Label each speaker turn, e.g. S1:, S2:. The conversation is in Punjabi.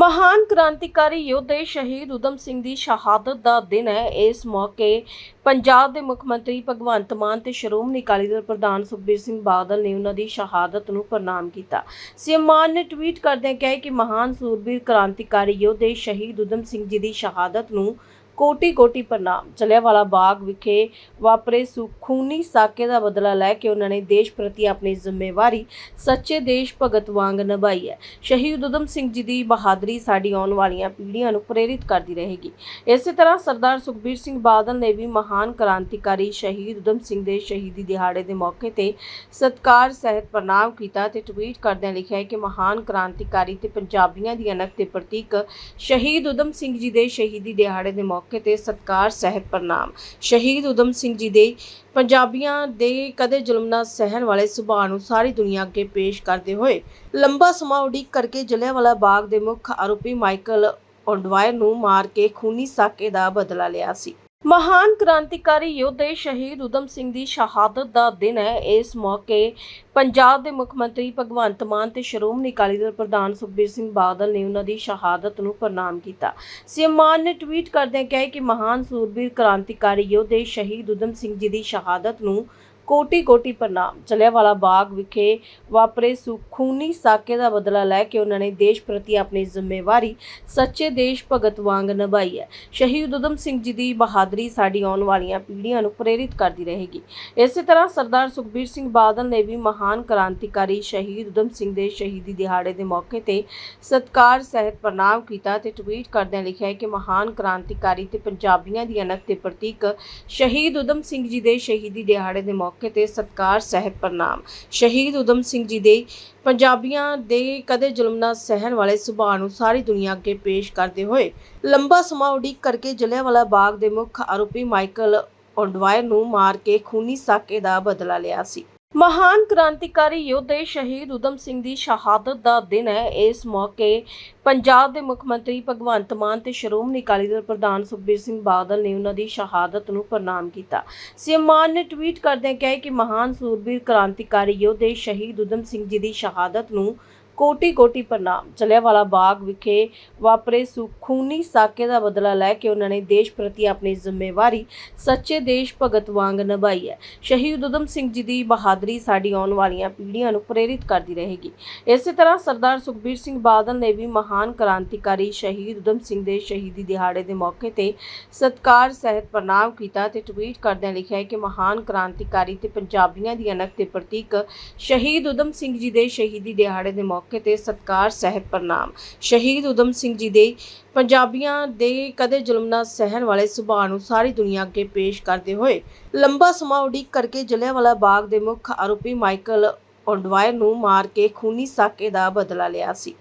S1: ਮਹਾਨ ਕ੍ਰਾਂਤੀਕਾਰੀ ਯੋਧੇ ਸ਼ਹੀਦ ਉਦਮ ਸਿੰਘ ਦੀ ਸ਼ਹਾਦਤ ਦਾ ਦਿਨ ਹੈ। ਇਸ ਮੌਕੇ ਪੰਜਾਬ ਦੇ ਮੁੱਖ ਮੰਤਰੀ ਭਗਵੰਤ ਮਾਨ ਤੇ ਸ਼੍ਰੋਮਣੀ ਅਕਾਲੀ ਦਲ ਪ੍ਰਧਾਨ ਸੁਖਬੀਰ ਸਿੰਘ ਬਾਦਲ ਨੇ ਉਹਨਾਂ ਦੀ ਸ਼ਹਾਦਤ ਨੂੰ ਪ੍ਰਣਾਮ ਕੀਤਾ। ਸੀਐਮ ਮਾਨ ਨੇ ਟਵੀਟ ਕਰਦਿਆਂ ਕਿਹਾ ਕਿ ਮਹਾਨ ਸੂਰਬੀਰ ਕ੍ਰਾਂਤੀਕਾਰੀ ਯੋਧੇ ਸ਼ਹੀਦ ਉਦਮ ਸਿੰਘ ਜੀ ਦੀ ਸ਼ਹਾਦਤ ਨੂੰ ਕੋਟੀ ਕੋਟੀ ਪ੍ਰਣਾਮ। ਜਲਿਆਂਵਾਲਾ ਬਾਗ ਵਿਖੇ ਵਾਪਰੇ ਸੁਖੂਨੀ ਸਾਕੇ ਦਾ ਬਦਲਾ ਲੈ ਕੇ ਉਹਨਾਂ ਨੇ ਦੇਸ਼ ਪ੍ਰਤੀ ਆਪਣੀ ਜ਼ਿੰਮੇਵਾਰੀ ਸੱਚੇ ਦੇਸ਼ ਭਗਤ ਵਾਂਗ ਨਿਭਾਈ ਹੈ। ਸ਼ਹੀਦ ਉਦਮ ਸਿੰਘ ਜੀ ਦੀ ਬਹਾਦਰੀ ਸਾਡੀ ਆਉਣ ਵਾਲੀਆਂ ਪੀੜ੍ਹੀਆਂ ਨੂੰ ਪ੍ਰੇਰਿਤ ਕਰਦੀ ਰਹੇਗੀ। ਇਸੇ ਤਰ੍ਹਾਂ ਸਰਦਾਰ ਸੁਖਬੀਰ ਸਿੰਘ ਬਾਦਲ ਨੇ ਵੀ ਮਹਾਨ ਕ੍ਰਾਂਤੀਕਾਰੀ ਸ਼ਹੀਦ ਉਦਮ ਸਿੰਘ ਦੇ ਸ਼ਹੀਦੀ ਦਿਹਾੜੇ ਦੇ ਮੌਕੇ ਤੇ ਸਤਕਾਰ ਸਹਿਤ ਪ੍ਰਣਾਮ ਕੀਤਾ ਤੇ ਟਵੀਟ ਕਰਦਿਆਂ ਲਿਖਿਆ ਕਿ ਮਹਾਨ ਕ੍ਰਾਂਤੀਕਾਰੀ ਤੇ ਪੰਜਾਬੀਆਂ ਦੀ ਅਣਖ ਦੇ ਪ੍ਰਤੀਕ ਸ਼ਹੀਦ ਉਦਮ ਸਿੰਘ ਜੀ ਦੇ ਸ਼ਹੀਦੀ ਦਿਹਾੜੇ ਦੇ ਮੌਕੇ ਤੇ ਸਤਕਾਰ ਸਹਿਤ ਪ੍ਰਣਾਮ। ਸ਼ਹੀਦ ਉਦਮ ਸਿੰਘ ਜੀ ਦੇ ਪੰਜਾਬੀਆਂ ਦੇ ਕਦੇ ਜ਼ੁਲਮ ਨਾ ਸਹਿਣ ਵਾਲੇ ਸੁਭਾਅ ਨੂੰ ਸਾਰੀ ਦੁਨੀਆ ਅੱਗੇ ਪੇਸ਼ ਕਰਦੇ ਹੋਏ ਲੰਬਾ ਸਮਾਂ ਉਡੀਕ ਕਰਕੇ ਜਲਿਆਂਵਾਲਾ ਬਾਗ ਦੇ ਮੁੱਖ ਆਰੋਪੀ ਮਾਈਕਲ ਓਡਵਾਇਰ ਨੂੰ ਮਾਰ ਕੇ ਖੂਨੀ ਸਾਕੇ ਦਾ ਬਦਲਾ ਲਿਆ ਸੀ। ਮਹਾਨ ਕ੍ਰਾਂਤੀਕਾਰੀ ਯੋਧੇ ਸ਼ਹੀਦ ਉਦਮ ਸਿੰਘ ਦੀ ਸ਼ਹਾਦਤ ਦਾ ਦਿਨ ਹੈ। ਇਸ ਮੌਕੇ ਪੰਜਾਬ ਦੇ ਮੁੱਖ ਮੰਤਰੀ ਭਗਵੰਤ ਮਾਨ ਤੇ ਸ਼੍ਰੋਮਣੀ ਅਕਾਲੀ ਦਲ ਪ੍ਰਧਾਨ ਸੁਖਬੀਰ ਸਿੰਘ ਬਾਦਲ ਨੇ ਉਹਨਾਂ ਦੀ ਸ਼ਹਾਦਤ ਨੂੰ ਪ੍ਰਣਾਮ ਕੀਤਾ। ਸੀਐਮ ਮਾਨ ਨੇ ਟਵੀਟ ਕਰਦਿਆਂ ਕਿਹਾ ਕਿ ਮਹਾਨ ਸੂਰਬੀਰ ਕ੍ਰਾਂਤੀਕਾਰੀ ਯੋਧੇ ਸ਼ਹੀਦ ਉਦਮ ਸਿੰਘ ਜੀ ਦੀ ਸ਼ਹਾਦਤ ਨੂੰ ਕੋਟੀ ਕੋਟੀ ਪ੍ਰਣਾਮ। ਜਲਿਆਂਵਾਲਾ ਬਾਗ ਵਿਖੇ ਵਾਪਰੇ ਸੁਖੂਨੀ ਸਾਕੇ ਦਾ ਬਦਲਾ ਲੈ ਕੇ ਉਹਨਾਂ ਨੇ ਦੇਸ਼ ਪ੍ਰਤੀ ਆਪਣੀ ਜ਼ਿੰਮੇਵਾਰੀ ਸੱਚੇ ਦੇਸ਼ ਭਗਤ ਵਾਂਗ ਨਿਭਾਈ ਹੈ। ਸ਼ਹੀਦ ਉਦਮ ਸਿੰਘ ਜੀ ਦੀ ਬਹਾਦਰੀ ਸਾਡੀ ਆਉਣ ਵਾਲੀਆਂ ਪੀੜ੍ਹੀਆਂ ਨੂੰ ਪ੍ਰੇਰਿਤ ਕਰਦੀ ਰਹੇਗੀ। ਇਸੇ ਤਰ੍ਹਾਂ ਸਰਦਾਰ ਸੁਖਬੀਰ ਸਿੰਘ ਬਾਦਲ ਨੇ ਵੀ ਮਹਾਨ ਕ੍ਰਾਂਤੀਕਾਰੀ ਸ਼ਹੀਦ ਉਦਮ ਸਿੰਘ ਦੇ ਸ਼ਹੀਦੀ ਦਿਹਾੜੇ ਦੇ ਮੌਕੇ ਤੇ ਸਤਕਾਰ ਸਹਿਤ ਪ੍ਰਣਾਮ ਕੀਤਾ ਤੇ ਟਵੀਟ ਕਰਦਿਆਂ ਲਿਖਿਆ ਕਿ ਮਹਾਨ ਕ੍ਰਾਂਤੀਕਾਰੀ ਤੇ ਪੰਜਾਬੀਆਂ ਦੀ ਅਣਖ ਦੇ ਪ੍ਰਤੀਕ ਸ਼ਹੀਦ ਉਦਮ ਸਿੰਘ ਜੀ ਦੇ ਸ਼ਹੀਦੀ ਦਿਹਾੜੇ ਦੇ ਮੌਕੇ ਤੇ ਸਤਕਾਰ ਸਹਿਤ ਪ੍ਰਣਾਮ। ਸ਼ਹੀਦ ਉਦਮ ਸਿੰਘ ਜੀ ਦੇ ਪੰਜਾਬੀਆਂ ਦੇ ਕਦੇ ਜ਼ੁਲਮ ਨਾ ਸਹਿਣ ਵਾਲੇ ਸੁਭਾਅ ਨੂੰ ਸਾਰੀ ਦੁਨੀਆ ਅੱਗੇ ਪੇਸ਼ ਕਰਦੇ ਹੋਏ ਲੰਬਾ ਸਮਾਂ ਉਡੀਕ ਕਰਕੇ ਜਲਿਆਂਵਾਲਾ ਬਾਗ ਦੇ ਮੁੱਖ ਆਰੋਪੀ ਮਾਈਕਲ ਓਡਵਾਇਰ ਨੂੰ ਮਾਰ ਕੇ ਖੂਨੀ ਸਾਕੇ ਦਾ ਬਦਲਾ ਲਿਆ ਸੀ। ਮਹਾਨ ਕ੍ਰਾਂਤੀਕਾਰੀ ਯੋਧੇ ਸ਼ਹੀਦ ਉਦਮ ਸਿੰਘ ਦੀ ਸ਼ਹਾਦਤ ਦਾ ਦਿਨ ਹੈ। ਇਸ ਮੌਕੇ ਪੰਜਾਬ ਦੇ ਮੁੱਖ ਮੰਤਰੀ ਭਗਵੰਤ ਮਾਨ ਤੇ ਸ਼੍ਰੋਮਣੀ ਅਕਾਲੀ ਦਲ ਪ੍ਰਧਾਨ ਸੁਖਬੀਰ ਸਿੰਘ ਬਾਦਲ ਨੇ ਉਹਨਾਂ ਦੀ ਸ਼ਹਾਦਤ ਨੂੰ ਪ੍ਰਣਾਮ ਕੀਤਾ। ਸੀਐਮ ਮਾਨ ਨੇ ਟਵੀਟ ਕਰਦਿਆਂ ਕਿਹਾ ਕਿ ਮਹਾਨ ਸੂਰਬੀਰ ਕ੍ਰਾਂਤੀਕਾਰੀ ਯੋਧੇ ਸ਼ਹੀਦ ਉਦਮ ਸਿੰਘ ਜੀ ਦੀ ਸ਼ਹਾਦਤ ਨੂੰ ਕੋਟੀ ਕੋਟੀ ਪ੍ਰਣਾਮ। ਜਲਿਆਂਵਾਲਾ ਬਾਗ ਵਿਖੇ ਵਾਪਰੇ ਸੁਖੂਨੀ ਸਾਕੇ ਦਾ ਬਦਲਾ ਲੈ ਕੇ ਉਹਨਾਂ ਨੇ ਦੇਸ਼ ਪ੍ਰਤੀ ਆਪਣੀ ਜ਼ਿੰਮੇਵਾਰੀ ਸੱਚੇ ਦੇਸ਼ ਭਗਤ ਵਾਂਗ ਨਿਭਾਈ ਹੈ। ਸ਼ਹੀਦ ਉਦਮ ਸਿੰਘ ਜੀ ਦੀ ਬਹਾਦਰੀ ਸਾਡੀ ਆਉਣ ਵਾਲੀਆਂ ਪੀੜ੍ਹੀਆਂ ਨੂੰ ਪ੍ਰੇਰਿਤ ਕਰਦੀ ਰਹੇਗੀ। ਇਸੇ ਤਰ੍ਹਾਂ ਸਰਦਾਰ ਸੁਖਬੀਰ ਸਿੰਘ ਬਾਦਲ ਨੇ ਵੀ ਮਹਾਨ ਕ੍ਰਾਂਤੀਕਾਰੀ ਸ਼ਹੀਦ ਉਦਮ ਸਿੰਘ ਦੇ ਸ਼ਹੀਦੀ ਦਿਹਾੜੇ ਦੇ ਮੌਕੇ ਤੇ ਸਤਕਾਰ ਸਹਿਤ ਪ੍ਰਣਾਮ ਕੀਤਾ ਤੇ ਟਵੀਟ ਕਰਦਿਆਂ ਲਿਖਿਆ ਹੈ ਕਿ ਮਹਾਨ ਕ੍ਰਾਂਤੀਕਾਰੀ ਤੇ ਪੰਜਾਬੀਆਂ ਦੀ ਅਣਖ ਦੇ ਪ੍ਰਤੀਕ ਸ਼ਹੀਦ ਉਦਮ ਸਿੰਘ ਜੀ ਦੇ ਸ਼ਹੀਦੀ ਦਿਹਾੜੇ ਦੇ ਮੌਕੇ ਮੌਕੇ ਤੇ ਸਤਕਾਰ ਸਹਿਤ ਪ੍ਰਣਾਮ। ਸ਼ਹੀਦ ਉਦਮ ਸਿੰਘ ਜੀ ਦੇ ਪੰਜਾਬੀਆਂ ਦੇ ਕਦੇ ਜ਼ੁਲਮ ਨਾ ਸਹਿਣ ਵਾਲੇ ਸੁਭਾਅ ਨੂੰ ਸਾਰੀ ਦੁਨੀਆ ਅੱਗੇ ਪੇਸ਼ ਕਰਦੇ ਹੋਏ ਲੰਬਾ ਸਮਾਂ ਉਡੀਕ ਕਰਕੇ ਜਲਿਆਂਵਾਲਾ ਬਾਗ ਦੇ ਮੁੱਖ ਆਰੋਪੀ ਮਾਈਕਲ ਓਡਵਾਇਰ ਨੂੰ ਮਾਰ ਕੇ ਖੂਨੀ ਸਾਕੇ ਦਾ ਬਦਲਾ ਲਿਆ ਸੀ।